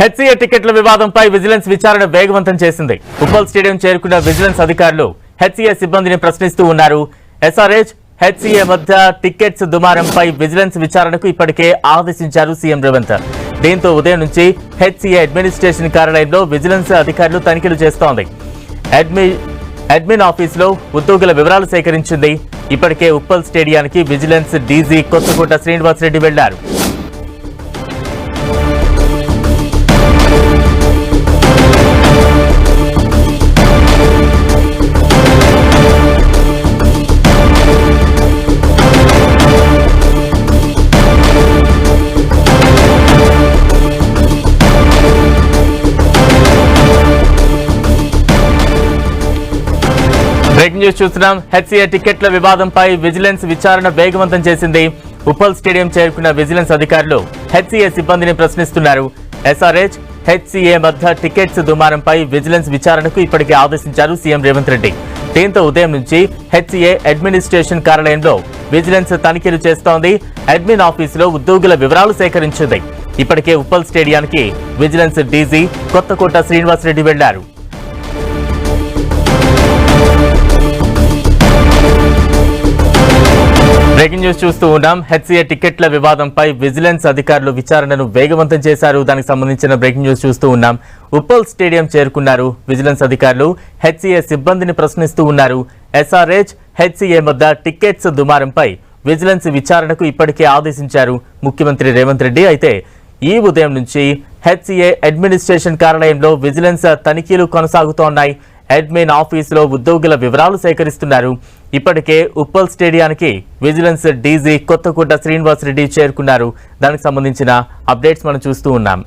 HCA టికెట్ల వివాదంపై vigilance విచారణ వేగవంతం చేసింది. ఉప్పల్ స్టేడియం చేరుకున్న విజిలెన్స్ అధికారులు హెచ్సీఏ సిబ్బందిని ప్రశ్నిస్తూ ఉన్నారు. ఎస్ఆర్హెచ్ హెచ్సీఏ మధ్య టికెట్స్ దుమారంపై విజిలెన్స్ విచారణకు ఇప్పటికే ఆదేశించారు సీఎం రేవంత్. దీంతో ఉదయం నుంచి హెచ్సీఏ అడ్మినిస్ట్రేషన్ కార్యాలయంలో విజిలెన్స్ అధికారులు తనిఖీలు చేస్తోంది. అడ్మి అడ్మిన్ ఆఫీసులో ఉద్యోగుల వివరాలు సేకరించింది. ఇప్పటికే ఉప్పల్ స్టేడియానికి విజిలెన్స్ డీజీ కొత్తకోట శ్రీనివాసరెడ్డి వెళ్ళారు. బ్రేకింగ్ న్యూస్ చూస్తున్నాం. హెచ్సీఏ టికెట్ల వివాదంపై విజిలెన్స్ విచారణ వేగవంతం చేసింది. ఉప్పల్ స్టేడియం చేరుకున్న విజిలెన్స్ అధికారులు హెచ్సీఏ సిబ్బందిని ప్రశ్నిస్తున్నారు. ఎస్ఆర్హెచ్ హెచ్సీఏ మధ్య టికెట్స్ దుమారంపై విజిలెన్స్ విచారణకు ఇప్పటికే ఆదేశించారు సీఎం రేవంత్ రెడ్డి. దీంతో ఉదయం నుంచి హెచ్సీఏ అడ్మినిస్ట్రేషన్ కార్యాలయంలో విజిలెన్స్ తనిఖీలు చేస్తోంది. అడ్మిన్ ఆఫీసులో ఉద్యోగుల వివరాలు సేకరించింది. ఇప్పటికే ఉప్పల్ స్టేడియానికి విజిలెన్స్ డీజీ కొత్తకోట శ్రీనివాసరెడ్డి వెళ్ళారు. బ్రేకింగ్ న్యూస్ చూస్తూ ఉన్నాం. హెచ్సీఏ టికెట్ల వివాదంపై విజిలెన్స్ అధికారులు విచారణను వేగవంతం చేశారు. దానికి సంబంధించిన బ్రేకింగ్ న్యూస్ చూస్తూ ఉన్నాం. ఉప్పల్ స్టేడియం చేరుకున్నారు. విజిలెన్స్ అధికారులు హెచ్సీఏ సిబ్బందిని ప్రశ్నిస్తూ ఉన్నారు. ఎస్ఆర్హెచ్ హెచ్సీఏ వద్ద టికెట్స్ దుమారంపై విజిలెన్స్ విచారణకు ఇప్పటికే ఆదేశించారు. ముఖ్యమంత్రి రేవంత్ రెడ్డి అయితే ఈ ఉదయం నుంచి హెచ్సీఏ అడ్మినిస్ట్రేషన్ కార్యాలయంలో విజిలెన్స్ తనిఖీలు కొనసాగుతోన్నాయి. అడ్మిన్ ఆఫీసులో ఉద్యోగుల వివరాలు సేకరిస్తున్నారు. ఇప్పటికే ఉప్పల్ స్టేడియానికి విజిలెన్స్ డీజీ కొత్తకోట శ్రీనివాసరెడ్డి చేరుకున్నారు. దానికి సంబంధించిన అప్డేట్స్ మనం చూస్తూ ఉన్నాం.